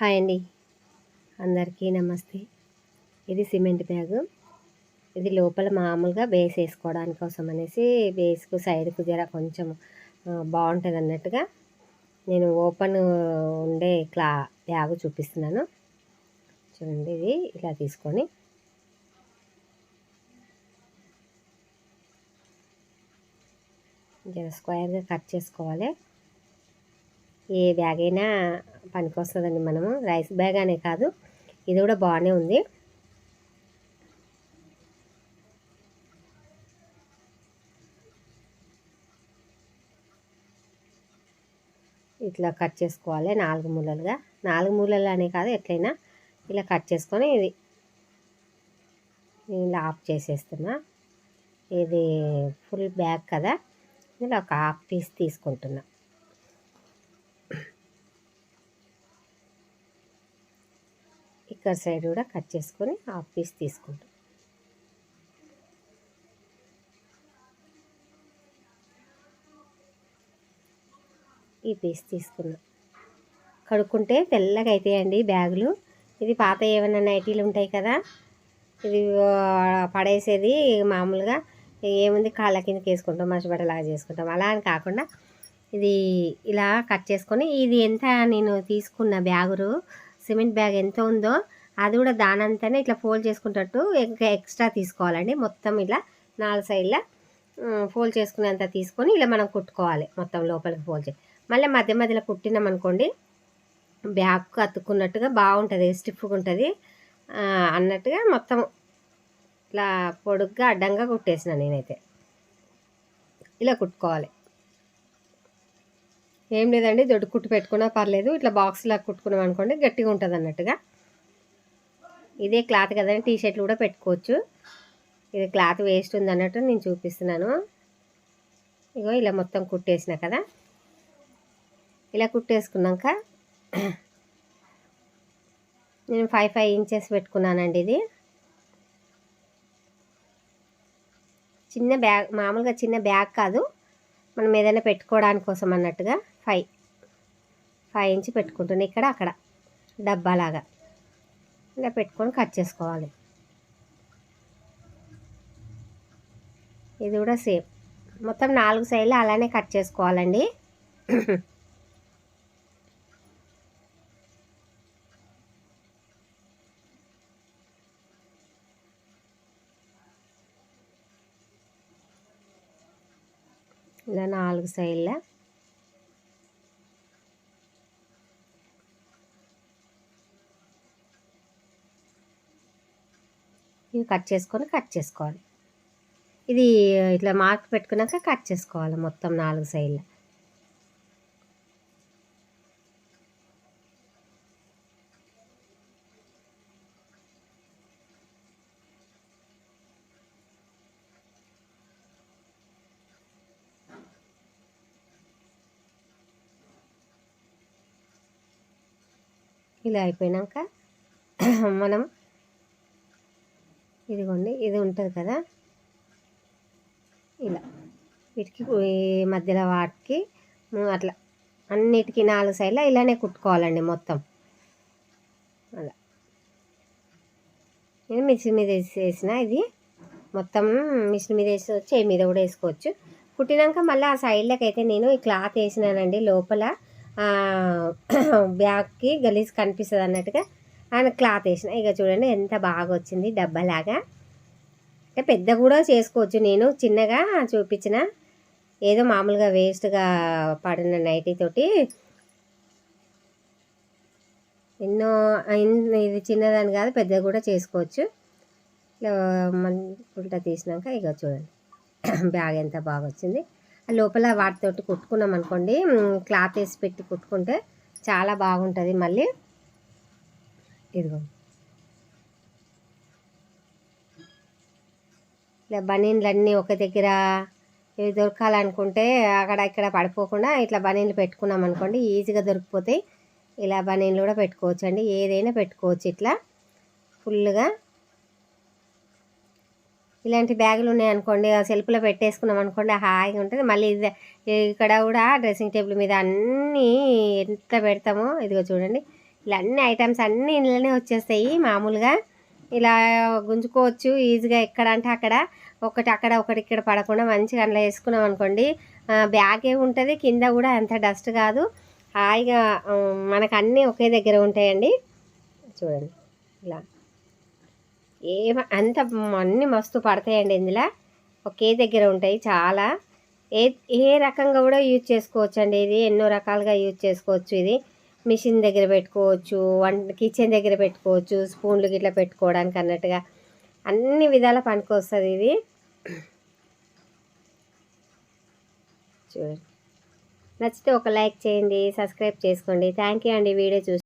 Hi అండి. అందరికీ నమస్తే. ఇది సిమెంట్ బ్యాగు. ఇది లోపల మామూలుగా బేస్ వేసుకోవడానికి కోసం అనేసి బేస్కు సైడ్కు జర కొంచెం బాగుంటుంది అన్నట్టుగా నేను ఓపెన్ ఉండే క్లా బ్యాగు చూపిస్తున్నాను. చూడండి ఇది ఇలా తీసుకొని. జర స్క్వేర్గా కట్ చేసుకోవాలి. ఏ బ్యాగ్ అయినా పనికొస్తుందండి మనము. రైస్ బ్యాగ్ అనే కాదు. ఇది కూడా బాగానే ఉంది. ఇట్లా కట్ చేసుకోవాలి నాలుగు మూలలుగా. నాలుగు మూలలు అనే కాదు ఎట్లయినా ఇలా కట్ చేసుకొని ఇది ఇలా ఆఫ్ చేసేస్తున్నా. ఇది ఫుల్ బ్యాగ్ కదా. ఇలా ఒక హాఫ్ పీస్ తీసుకుంటున్నా. ఇక్కడ సైడ్ కూడా కట్ చేసుకొని హాఫ్ పీస్ తీసుకుంటాం. ఈ పీస్ తీసుకున్నాం కడుక్కుంటే తెల్లగా అవుతాయండి బ్యాగులు. ఇది పాత ఏమైనా నైటీలు ఉంటాయి కదా ఇది పడేసేది మామూలుగా ఏముంది కాళ్ళ కిందకి వేసుకుంటాం మసిబట్టలాగా చేసుకుంటాం. అలా అని కాకుండా ఇది ఇలా కట్ చేసుకొని ఇది ఎంత నేను తీసుకున్న బ్యాగురు సిమెంట్ బ్యాగ్ ఎంత ఉందో అది కూడా దానంతానే ఇట్లా ఫోల్డ్ చేసుకుంటట్టు ఇంకా ఎక్స్ట్రా తీసుకోవాలండి. మొత్తం ఇలా నాలుగు సైడ్ల ఫోల్డ్ చేసుకునేంత తీసుకొని ఇలా మనం కుట్టుకోవాలి. మొత్తం లోపలికి ఫోల్డ్ చేసి మళ్ళీ మధ్య మధ్యలో కుట్టినాం అనుకోండి బ్యాగ్ అతుక్కున్నట్టుగా బాగుంటుంది స్టిఫ్గా ఉంటుంది అన్నట్టుగా మొత్తం ఇట్లా పొడుగ్గా అడ్డంగా కుట్టేసిన నేనైతే. ఇలా కుట్టుకోవాలి. ఏం లేదండి దొడ్డు కుట్టు పెట్టుకున్నా పర్లేదు ఇట్లా బాక్స్లా కుట్టుకున్నాం అనుకోండి గట్టిగా ఉంటుంది అన్నట్టుగా ఇదే క్లాత్ కదండి టీ షర్ట్లు కూడా పెట్టుకోవచ్చు. ఇది క్లాత్ వేస్ట్ ఉంది అన్నట్టు నేను చూపిస్తున్నాను. ఇగో ఇలా మొత్తం కుట్టేసిన కదా. ఇలా కుట్టేసుకున్నాక నేను ఫైవ్ ఫైవ్ ఇంచెస్ పెట్టుకున్నానండి ఇది. చిన్న బ్యాగ్ మామూలుగా చిన్న బ్యాగ్ కాదు. మనం ఏదైనా పెట్టుకోవడానికి కోసం అన్నట్టుగా ఫైవ్ ఫైవ్ ఇంచ్ పెట్టుకుంటున్నాను ఇక్కడ అక్కడ. డబ్బాలాగా. ఇలా పెట్టుకొని కట్ చేసుకోవాలి. ఇది కూడా సేమ్ మొత్తం నాలుగు సైడ్లు అలానే కట్ చేసుకోవాలండి. ఇలా నాలుగు సైడ్ల ఇవి కట్ చేసుకొని కట్ చేసుకోవాలి. ఇది ఇట్లా మార్క్ పెట్టుకున్నాక కట్ చేసుకోవాలి మొత్తం నాలుగు సైడ్ల. ఇలా అయిపోయినాక మనం ఇదిగోండి ఇది ఉంటుంది కదా. ఇలా. వీటికి మధ్యలో వాటికి అట్లా అన్నిటికీ నాలుగు సైడ్ల ఇలానే కుట్టుకోవాలండి మొత్తం. అలా. నేను మిషన్ మీద వేసిన ఇది మొత్తం మిషన్ మీద వేసుకోవచ్చు చేయి మీద కూడా వేసుకోవచ్చు. కుట్టినాక మళ్ళీ ఆ సైడ్లోకి అయితే నేను ఈ క్లాత్ వేసినానండి లోపల. బ్యాగ్కి గలీజ్ కనిపిస్తుంది అన్నట్టుగా ఆయన క్లాత్ వేసిన. ఇక చూడండి ఎంత బాగా వచ్చింది డబ్బలాగా. అంటే పెద్ద కూడా చేసుకోవచ్చు. నేను చిన్నగా చూపించిన. ఏదో మామూలుగా వేస్ట్గా పడిన నైటీ తోటి. ఎన్నో ఇది చిన్నదాన్ని కాదు పెద్దగా కూడా చేసుకోవచ్చు. మన మన తీసినాక ఇక చూడండి. బ్యాగ్ ఎంత బాగా వచ్చింది లోపల వాటితోటి కుట్టుకున్నాం అనుకోండి క్లాత్ వేసి పెట్టి కుట్టుకుంటే చాలా బాగుంటుంది మళ్ళీ. ఇదిగో. ఇలా బనీన్లు అన్నీ ఒక దగ్గర ఇవి దొరకాలనుకుంటే అక్కడ ఇక్కడ పడిపోకుండా ఇట్లా బనీన్లు పెట్టుకున్నాం అనుకోండి ఈజీగా దొరికిపోతాయి ఇలా బనీన్లు కూడా పెట్టుకోవచ్చు అండి ఏదైనా పెట్టుకోవచ్చు ఇట్లా. ఫుల్గా ఇలాంటి బ్యాగులు ఉన్నాయనుకోండి సెల్ఫ్లో పెట్టేసుకున్నాం అనుకోండి హాయిగా ఉంటుంది. మళ్ళీ ఇక్కడ కూడా డ్రెస్సింగ్ టేబుల్ మీద అన్నీ ఎంత పెడతామో ఇదిగో చూడండి. ఇలా అన్ని ఐటమ్స్ అన్నీ ఇంట్లోనే వచ్చేస్తాయి మామూలుగా. ఇలా గుంజుకోవచ్చు ఈజీగా ఎక్కడ అంటే అక్కడ. ఒకటి అక్కడ ఒకటి ఇక్కడ పడకుండా మంచిగా అందులో వేసుకున్నాం అనుకోండి. బ్యాగే ఉంటుంది కింద కూడా అంత డస్ట్ కాదు. హాయిగా మనకు అన్నీ ఒకే దగ్గర ఉంటాయండి. చూడండి ఇలా. ఏమ అంత అన్నీ మస్తు పడతాయండి ఇందులో. ఒకే దగ్గర ఉంటాయి చాలా. ఏ ఏ రకంగా కూడా యూజ్ చేసుకోవచ్చు అండి ఇది. ఎన్నో రకాలుగా యూజ్ చేసుకోవచ్చు ఇది. మిషన్ దగ్గర పెట్టుకోవచ్చు వంట కిచెన్ దగ్గర పెట్టుకోవచ్చు స్పూన్లు గిట్లా పెట్టుకోవడానికి అన్నట్టుగా అన్ని విధాల పనికొస్తుంది ఇది. చూడండి. నచ్చితే ఒక లైక్ చేయండి సబ్స్క్రైబ్ చేసుకోండి. థ్యాంక్ యూ అండి వీడియో చూసి.